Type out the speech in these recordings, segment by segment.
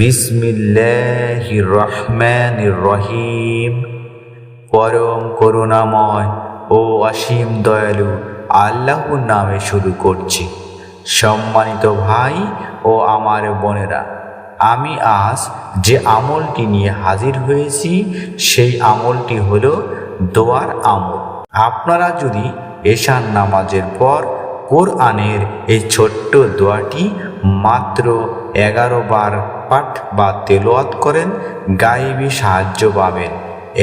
বিসমিল্লাহির রহমানির রহিম। পরম করুণাময় ও অসীম দয়ালু আল্লাহর নামে শুরু করছি। সম্মানিত ভাই ও আমার বোনেরা, আমি আজ যে আমলটি নিয়ে হাজির হয়েছি, সেই আমলটি হলো দোয়ার আমল। আপনারা যদি এশান নামাজের পর কোরআনের এই ছোট্ট দোয়াটি মাত্র এগারো বার পাঠ বা তেলোয়াত করেন গায়েবী সাহায্য পাবেন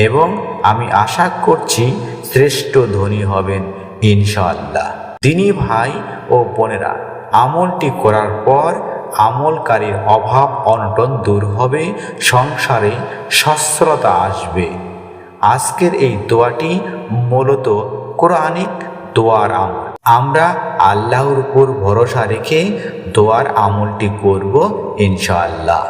এবং আমি আশা করছি শ্রেষ্ঠ ধনী হবেন ইনশাআল্লাহ। তিনি ভাই ও বোনেরা, আমলটি করার পর আমলকারীর অভাব অনটন দূর হবে, সংসারে সচ্ছলতা আসবে। আজকের এই দোয়াটি মূলত কোরআনিক দোয়ার আমল। আমরা আল্লাহর উপর ভরসা রেখে দোয়ার আমলটি করব ইনশাআল্লাহ।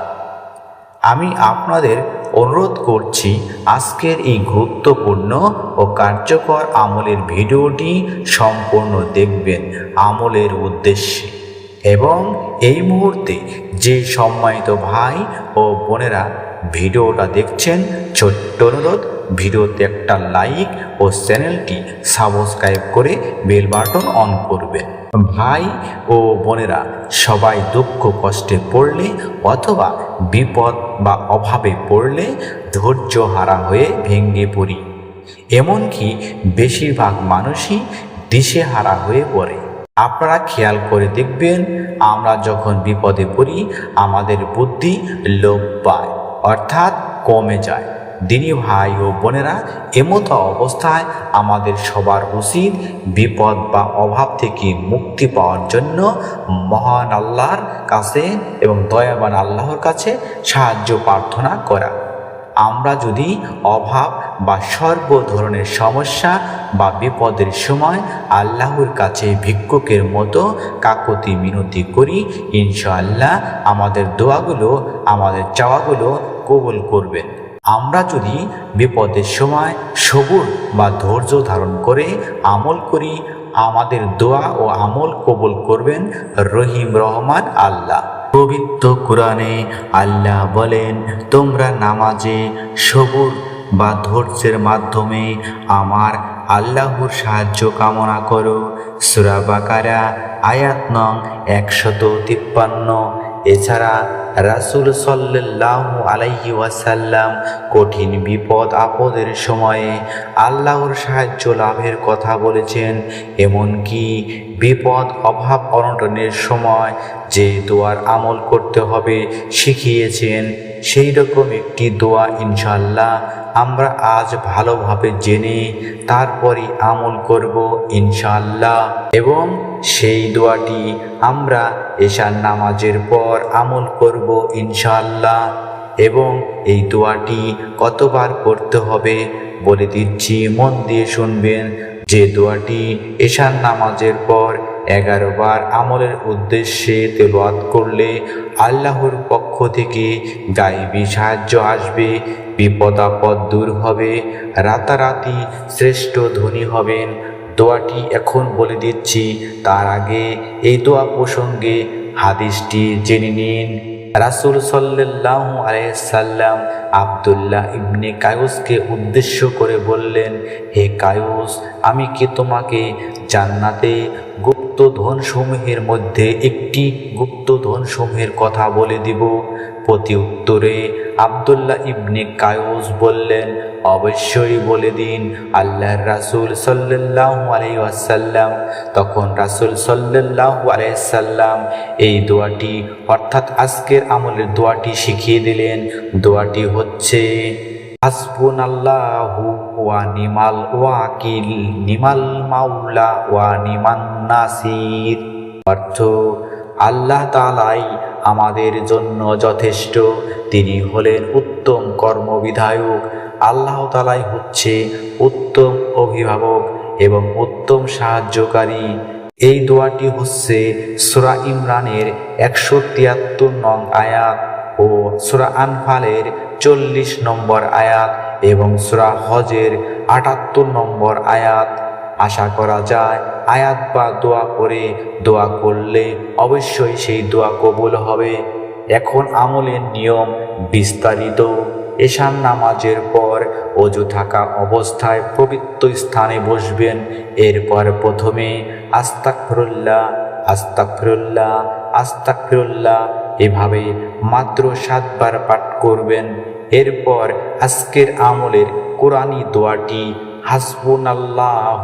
আমি আপনাদের অনুরোধ করছি আজকের এই গুরুত্বপূর্ণ ও কার্যকর আমলের ভিডিওটি সম্পূর্ণ দেখবেন আমলের উদ্দেশ্যে এবং এই মুহূর্তে যে সম্মানিত ভাই ও বোনেরা ভিডিওটা দেখছেন, ছোট্ট অনুরোধ ভিডিওতে একটা লাইক ও চ্যানেলটি সাবস্ক্রাইব করে বেল বাটন অন করবেন। ভাই ও বোনেরা, সবাই দুঃখ কষ্টে পড়লে অথবা বিপদ বা অভাবে পড়লে ধৈর্য হারা হয়ে ভেঙে পড়ি। এমনকি বেশিরভাগ মানুষই দিশেহারা হয়ে পড়ে। আপনারা খেয়াল করে দেখবেন, আমরা যখন বিপদে পড়ি, আমাদের বুদ্ধি লোপ পায়, অর্থাৎ কমে যায়। দিনী ভাই ও বোনেরা, এমতো অবস্থায় আমাদের সবার উচিত বিপদ বা অভাব থেকে মুক্তি পাওয়ার জন্য মহান আল্লাহর কাছে এবং দয়াবান আল্লাহর কাছে সাহায্য প্রার্থনা করা। আমরা যদি অভাব বা সর্ব ধরনের সমস্যা বা বিপদের সময় আল্লাহর কাছে ভিক্ষুকের মতো কাকতি মিনতি করি, ইনশাআল্লাহ আমাদের দোয়াগুলো, আমাদের চাওয়াগুলো কবুল করবেন। আমরা যদি বিপদের সময় সবুর বা ধৈর্য ধারণ করে আমল করি, আমাদের দোয়া ও আমল কবুল করবেন রহিম রহমান আল্লাহ। পবিত্র কোরআনে আল্লাহ বলেন, তোমরা নামাজে সবুর বা ধৈর্যের মাধ্যমে আমার আল্লাহর সাহায্য কামনা করো। সুরা বাকারা, আয়াত নং একশত তিপ্পান্ন। এছাড়া রাসুল সাল্লাহ আলাইহি ওয়াসাল্লাম কঠিন বিপদ আপদের সময়ে আল্লাহর সাহায্য লাভের কথা বলেছেন, এমনকি বিপদ অভাব অনটনের সময় যে দোয়ার আমল করতে হবে শিখিয়েছেন সেই রকম একটি দোয়া ইনশাল্লাহ আমরা আজ ভালোভাবে জেনে তারপরে আমল করব ইনশাল্লাহ এবং সেই দোয়াটি আমরা এশার নামাজের পর আমল করব ইনশাল্লাহ এবং এই দোয়াটি কতবার করতে হবে বলে দিচ্ছি মন দিয়ে শুনবেন। যে দোয়াটি এশার নামাজের পর এগারো বার আমলের উদ্দেশ্যে তেলোয়াত করলে আল্লাহর পক্ষ থেকে গাইবী সাহায্য আসবে, বিপদ আপদ দূর হবে, রাতারাতি শ্রেষ্ঠ ধনী হবেন। দোয়াটি এখন বলে দিচ্ছি, তার আগে এই দোয়া প্রসঙ্গে হাদিসটি জেনে নিন। রাসুল সাল্লাহ আলাইসাল্লাম আবদুল্লাহ ইবনে কায়ুসকে উদ্দেশ্য করে বললেন, হে কায়ুস, আমি কি তোমাকে জান্নাতে গুপ্ত ধনসমূহের মধ্যে একটি গুপ্ত ধনসমূহের কথা বলে দিব? প্রতি উত্তরে আবদুল্লাহ ইবনে কায়ুস বললেন অবশ্যই বলে দিন, আল্লাহর রাসুল সাল্লাহ আলাইসাল্লাম তখন রাসুল সাল্লাহ আলাইসাল্লাম এই দোয়াটি, অর্থাৎ আজকের আমলের দোয়াটি শিখিয়ে দিলেন। দোয়াটি হচ্ছে হাসবুন আল্লাহু ওয়া নিমাল ওয়াকিল, নিমাল মাওলা ওয়া নিমান নাসির। অর্থ, আল্লাহ তালাই আমাদের জন্য যথেষ্ট। তিনি হলেন উত্তম কর্মবিধায়ক। আল্লাহ তালাই হচ্ছে উত্তম অভিভাবক এবং উত্তম সাহায্যকারী। এই দোয়াটি হচ্ছে সুরা ইমরানের একশো তিয়াত্তর নং আয়াত ও সুরা আনফালের চল্লিশ নম্বর আয়াত এবং সুরা হজের আটাত্তর নম্বর আয়াত। আশা করা যায়, আয়াত বা দোয়া করে দোয়া করলে অবশ্যই সেই দোয়া কবুল হবে। এখন আমলের নিয়ম বিস্তারিত। এশান নামাজের পর অজু থাকা অবস্থায় পবিত্র স্থানে বসবেন। এরপর প্রথমে আস্তাকফিরুল্লাহ আস্তাকফিরুল্লাহ আস্তাকফিরুল্লাহ এভাবে মাত্র সাতবার পাঠ করবেন। এরপর আজকের আমলের কোরআনী দোয়াটি হাসবুন আল্লাহ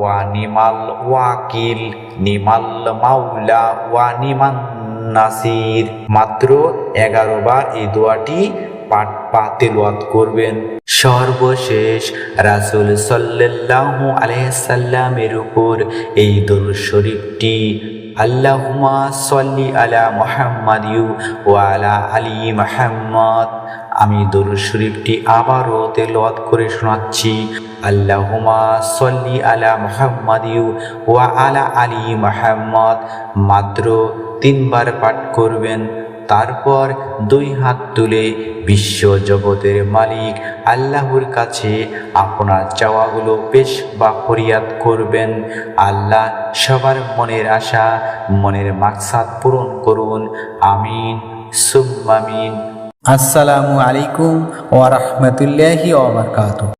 ওয়া নিমাল ওয়াকিল, নিমাল মাওলা ওয়া নিমান নাসির। মাত্র এগারো বার এই দোয়াটি পাঠ তেলাওয়াত করবেন। সর্বশেষ রাসূল সাল্লাল্লাহু আলাইহি সাল্লামের উপর এই দরুদ শরীফটি আল্লাহুমা সাল্লি আলা মুহাম্মাদ ওয়া আলা আলি মুহাম্মদ। আমি দরুদ শরীফটি আবারও তেলাওয়াত করে শোনাচ্ছি আল্লাহুমা সল্লি আলা মুহাম্মাদ ওয়া আলা আলী মুহাম্মদ। মাত্র তিনবার পাঠ করবেন। তারপর দুই হাত তুলে বিশ্ব জগতের মালিক আল্লাহর কাছে আপনার চাওয়াগুলো পেশ বা ফরিয়াদ করবেন। আল্লাহ সবার মনের আশা, মনের মাকসাদ পূরণ করুন। আমিন। সুম্মামিন আসসালামু আলাইকুম ওয়া রাহমাতুল্লাহি ওয়া বারাকাতুহু।